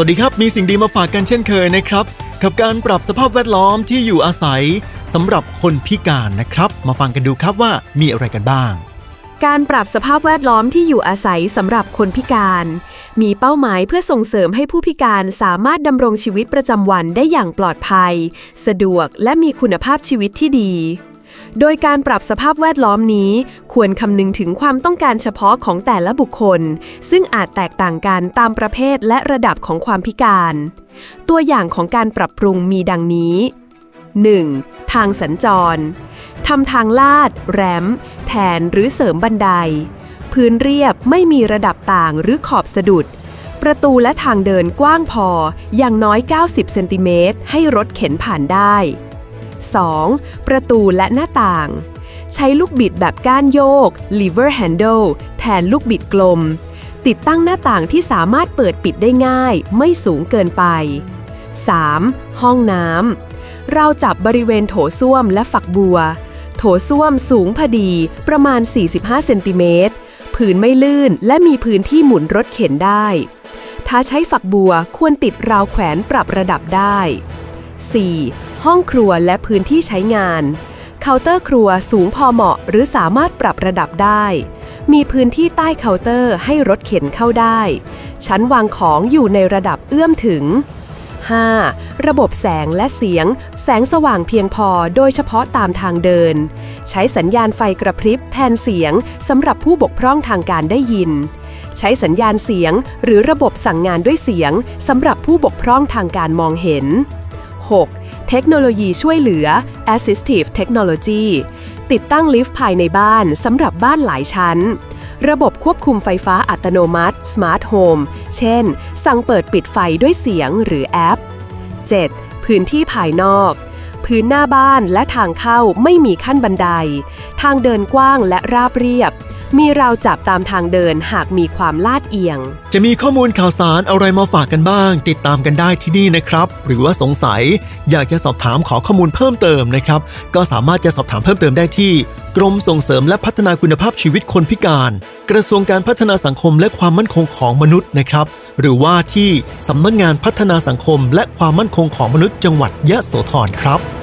วัสดีครับ มีสิ่งดีมาฝากกันเช่นเคยนะครับ กับการปรับสภาพแวดล้อมที่อยู่อาศัยสำหรับคนพิการนะครับ มาฟังกันดูครับว่ามีอะไรกันบ้าง การปรับสภาพแวดล้อมที่อยู่อาศัยสำหรับคนพิการ มีเป้าหมายเพื่อส่งเสริมให้ผู้พิการสามารถดำรงชีวิตประจำวันได้อย่างปลอดภัย สะดวกและมีคุณภาพชีวิตที่ดี โดยการปรับสภาพแวดล้อมนี้ควรคำนึงถึงความต้องการเฉพาะของแต่ละบุคคล ซึ่งอาจแตกต่างกันตามประเภทและระดับของความพิการ ตัวอย่างของการปรับปรุงมีดังนี้ 1. ทางสัญจรทำทางลาด แรม แทนหรือเสริมบันได พื้นเรียบไม่มีระดับต่างหรือขอบสะดุด ประตูและทางเดินกว้างพออย่างน้อย 90 เซนติเมตรให้รถเข็นผ่านได้ 2. ประตูและหน้าต่าง ใช้ลูกบิดแบบก้านโยก lever handle แทนลูกบิดกลม ติดตั้งหน้าต่างที่สามารถเปิดปิดได้ง่าย ไม่สูงเกินไป 3. ห้องน้ำเราจับบริเวณโถส้วมและฝักบัว โถส้วมสูงพอดีประมาณ 45 เซนติเมตรพื้นไม่ลื่นและมีพื้นที่หมุนรถเข็นได้ ถ้าใช้ฝักบัวควรติดราวแขวนปรับระดับได้ 4. ห้องครัวและพื้นที่ใช้งาน เคาน์เตอร์ครัวสูงพอเหมาะ หรือสามารถปรับระดับได้ มีพื้นที่ใต้เคาน์เตอร์ให้รถเข็นเข้าได้ ชั้นวางของอยู่ในระดับเอื้อมถึง 5. ระบบแสงและเสียง แสงสว่างเพียงพอโดยเฉพาะตามทางเดิน ใช้สัญญาณไฟกระพริบแทนเสียงสำหรับผู้บกพร่องทางการได้ยิน ใช้สัญญาณเสียงหรือระบบสั่งงานด้วยเสียงสำหรับผู้บกพร่องทางการมองเห็น 6. เทคโนโลยีช่วยเหลือ Assistive Technology ติดตั้งลิฟต์ภายในบ้านสำหรับบ้านหลายชั้น ระบบควบคุมไฟฟ้าอัตโนมัติ Smart Home เช่น สั่งเปิดปิดไฟด้วยเสียงหรือแอป 7. พื้นที่ภายนอก พื้นหน้าบ้านและทางเข้าไม่มีขั้นบันได ทางเดินกว้างและราบเรียบ มีราวจับตามทางเดินหากมีความลาดเอียง จะมีข้อมูลข่าวสารอะไรมาฝากกันบ้าง ติดตามกันได้ที่นี่นะครับ หรือว่าสงสัยอยากจะสอบถามขอข้อมูลเพิ่มเติมนะครับ ก็สามารถจะสอบถามเพิ่มเติมได้ที่ กรมส่งเสริมและพัฒนาคุณภาพชีวิตคนพิการ กระทรวงการพัฒนาสังคมและความมั่นคงของมนุษย์นะครับ หรือว่าที่สำนักงานพัฒนาสังคม และความมั่นคงของมนุษย์จังหวัดยะโสธรครับ